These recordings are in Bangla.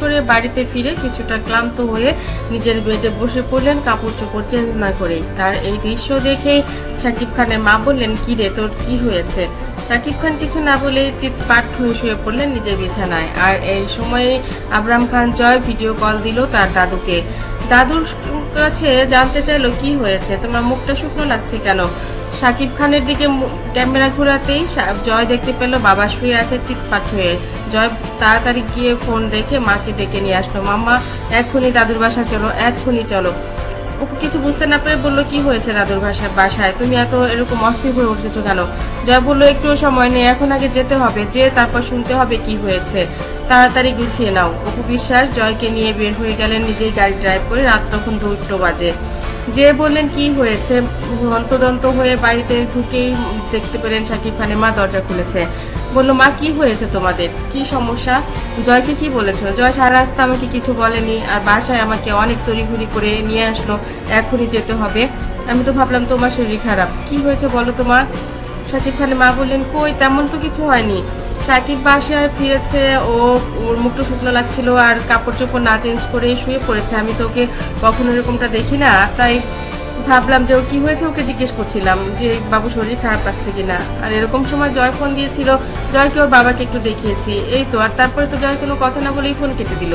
করে বাড়িতে ফিরে কিছুটা ক্লান্ত হয়ে নিজের বেডে বসে পড়লেন কাপড় চোপড় চেঞ্জ না করেই। তার এই দৃশ্য দেখেই শাকিব খানের মা বললেন, কি রে, তোর কি হয়েছে? শাকিব খান কিছু না বলে চিৎপাট হয়ে শুয়ে পড়লেন নিজের বিছানায়। আর এই সময়ে আবরাম খান জয় ভিডিও কল দিল তার দাদুকে। দাদুর কাছে জানতে চাইলো কি হয়েছে, তোমার মুখটা শুকনো লাগছে কেন? শাকিব খানের দিকে ক্যামেরা ঘোরাতেই জয় দেখতে পেল, বাবা শুয়ে আছে চিৎপাট হয়ে। জয় তাড়াতাড়ি গিয়ে ফোন রেখে মাকে ডেকে নিয়ে আসলো, মাম্মা, এক্ষুনি দাদুর বাসা চলো, এক্ষুনি চলো। ওকে কিছু বুঝতে না পেরে বলল, কি হয়েছে দাদুর বাসায় বাসায়? তুমি এত এরকম অস্থির হয়ে উঠেছো কেন? জয় বলল, একটু সময় নেই এখন আগে যেতে হবে যে তারপর শুনতে হবে কি হয়েছে। তাড়াতাড়ি গুছিয়ে নাও। অপু বিশ্বাস জয়কে নিয়ে বের হয়ে গেলেন নিজেই গাড়ি ড্রাইভ করে, রাত তখন দুটো বাজে। যে বললেন, কি হয়েছে? হন্তদন্ত হয়ে বাড়িতে ঢুকেই দেখতে পেলেন সাকিব খানের মা দরজা খুলেছে। বলল, মা, কি হয়েছে তোমাদের? কি সমস্যা? জয়কে কি বলেছ জয় সারা রাস্তা আমাকে কিছু বলেনি আর বাসায় আমাকে অনেক তড়িঘড়ি করে নিয়ে আসলো, এখনই যেতে হবে। আমি তো ভাবলাম, তোমার শরীর খারাপ। কি হয়েছে বলো তোমার সাকিব খানের মা বললেন, কই, তেমন তো কিছু হয়নি। সাকিব বাসায় ফিরেছে, ও, ওর মুখটা শুকনো লাগছিল আর কাপড় চোপড় না চেঞ্জ করে শুয়ে পড়েছে। আমি তো ওকে কখনো এরকমটা দেখি না, তাই ভাবলাম যে ওর কী হয়েছে ওকে জিজ্ঞেস করছিলাম যে, বাবু, শরীর খারাপ লাগছে কিনা? আর এরকম সময় জয় ফোন দিয়েছিল জয়কে ওর বাবাকে একটু দেখিয়েছি। এই তো, আর তারপরে তো জয় কোনো কথা না বলেই ফোন কেটে দিল।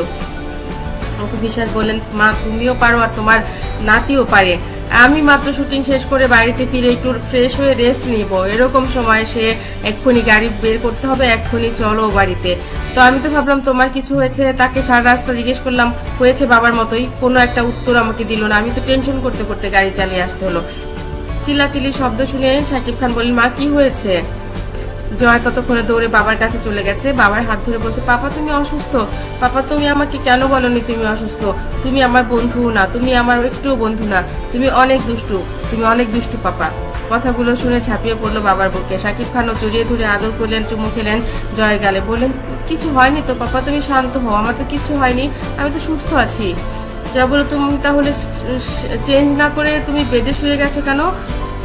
অপু বিশ্বাস বললেন, মা, তুমিও পারো আর তোমার নাতিও পারে। আমি মাত্র শুটিং শেষ করে বাড়িতে ফিরে একটু ফ্রেশ হয়ে রেস্ট নিব। এরকম সময় সে এক্ষুনি গাড়ি বের করতে হবে, এক্ষুনি চলো বাড়িতে। তো আমি তো ভাবলাম, তোমার কিছু হয়েছে? তাকে সারা রাস্তা জিজ্ঞেস করলাম, হয়েছে বাবার মতোই? কোনো একটা উত্তর আমাকে দিল না। আমি তো টেনশন করতে করতে গাড়ি চালিয়ে আসতে হলো। চিল্লাচিল্লি শব্দ শুনে শাকিব খান বললেন, মা, কি হয়েছে? জয় ততক্ষণে দৌড়ে বাবার কাছে চলে গেছে। বাবার হাত ধরে বলছে, পাপা, তুমি অসুস্থ। পাপা, তুমি আমাকে কেন বলনি তুমি অসুস্থ? তুমি আমার বন্ধু না, তুমি আমার একটুও বন্ধু না। তুমি অনেক দুষ্টু, তুমি অনেক দুষ্টু, পাপা। কথাগুলো শুনে ঝাঁপিয়ে পড়ল বাবার বুকে। শাকিব খানও জড়িয়ে ধরে আদর করলেন, চুমু খেলেন জয়ের গালে। বললেন, কিছু হয়নি তো, পাপা? তুমি শান্ত হও, আমার তো কিছু হয়নি। আমি তো সুস্থ আছি। জয় বলো তুমি তাহলে চেঞ্জ না করে তুমি বেডে শুয়ে গেছো কেন?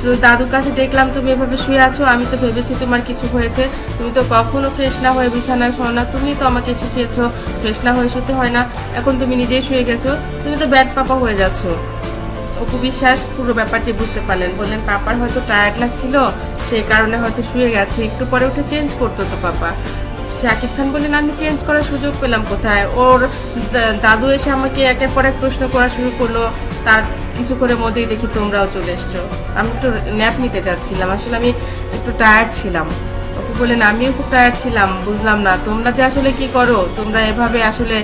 তো দাদুর কাছে দেখলাম তুমি এভাবে শুয়ে আছো, আমি তো ভেবেছি তোমার কিছু হয়েছে। তুমি তো কখনো ফ্রেশ না হয়ে বিছানায় শোনো না, তুমি তো আমাকে শিখিয়েছো, ফ্রেশ না হয়ে শুতে হয় না, এখন তুমি নিজেই শুয়ে গেছো, তুমি তো ব্যাড পাপা হয়ে যাচ্ছ। অপু বিশ্বাস, পুরো ব্যাপারটি বুঝতে পারলেন। বললেন, পাপার হয়তো টায়ার্ড লাগছিল সেই কারণে হয়তো শুয়ে গেছে, একটু পরে উঠে চেঞ্জ করতো তো পাপা। শাকিব খান বললেন, আমি চেঞ্জ করার সুযোগ পেলাম কোথায়? ওর দাদু এসে আমাকে একের পর এক প্রশ্ন করা শুরু করল, তার কিছু করে মধ্যেই দেখি তোমরাও চলে এসছো। আমি একটু ন্যাপ নিতে চাচ্ছিলাম আসলে আমি একটু টায়ার্ড ছিলাম। ওকে বললেন আমিও খুব টায়ার্ড ছিলাম, বুঝলাম না। তোমরা যে আসলে কি করো? তোমরা এভাবে আসলে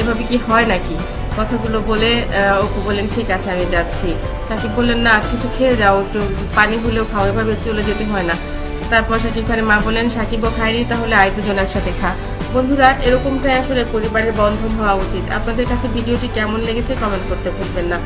এভাবে কি হয় নাকি? কথাগুলো বলে অপু বললেন, ঠিক আছে, আমি যাচ্ছি। সাকিব বললেন, না, কিছু খেয়ে যাও, একটু পানি হলেও খাও, এভাবে চলে যেতে হয় না। তারপর সাকিব খানের মা বলেন সাকিবও খায়নি, তাহলে আয় দুজন একসাথে খা। বন্ধুরা, এরকমটাই আসলে পরিবারের বন্ধন হওয়া উচিত। আপনাদের কাছে ভিডিওটি কেমন লেগেছে কমেন্ট করতে ভুলবেন না।